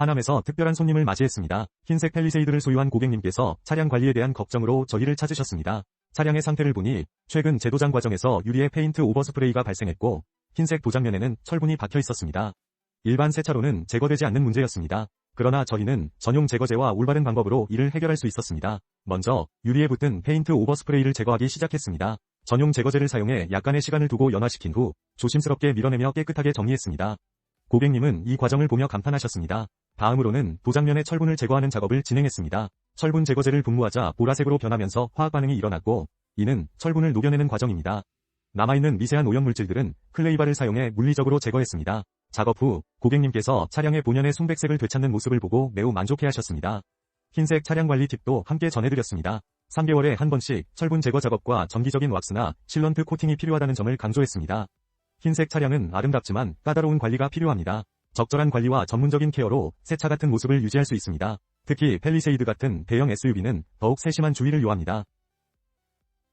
하남에서 특별한 손님을 맞이했습니다. 흰색 펠리세이드를 소유한 고객님께서 차량 관리에 대한 걱정으로 저희를 찾으셨습니다. 차량의 상태를 보니 최근 재도장 과정에서 유리에 페인트 오버스프레이가 발생했고 흰색 도장면에는 철분이 박혀 있었습니다. 일반 세차로는 제거되지 않는 문제였습니다. 그러나 저희는 전용 제거제와 올바른 방법으로 이를 해결할 수 있었습니다. 먼저 유리에 붙은 페인트 오버스프레이를 제거하기 시작했습니다. 전용 제거제를 사용해 약간의 시간을 두고 연화시킨 후 조심스럽게 밀어내며 깨끗하게 정리했습니다. 고객님은 이 과정을 보며 감탄하셨습니다. 다음으로는 도장면의 철분을 제거하는 작업을 진행했습니다. 철분 제거제를 분무하자 보라색으로 변하면서 화학 반응이 일어났고 이는 철분을 녹여내는 과정입니다. 남아있는 미세한 오염물질들은 클레이바를 사용해 물리적으로 제거했습니다. 작업 후 고객님께서 차량의 본연의 순백색을 되찾는 모습을 보고 매우 만족해하셨습니다. 흰색 차량 관리 팁도 함께 전해드렸습니다. 3개월에 한 번씩 철분 제거 작업과 정기적인 왁스나 실런트 코팅이 필요하다는 점을 강조했습니다. 흰색 차량은 아름답지만 까다로운 관리가 필요합니다. 적절한 관리와 전문적인 케어로 새차 같은 모습을 유지할 수 있습니다. 특히 펠리세이드 같은 대형 SUV는 더욱 세심한 주의를 요합니다.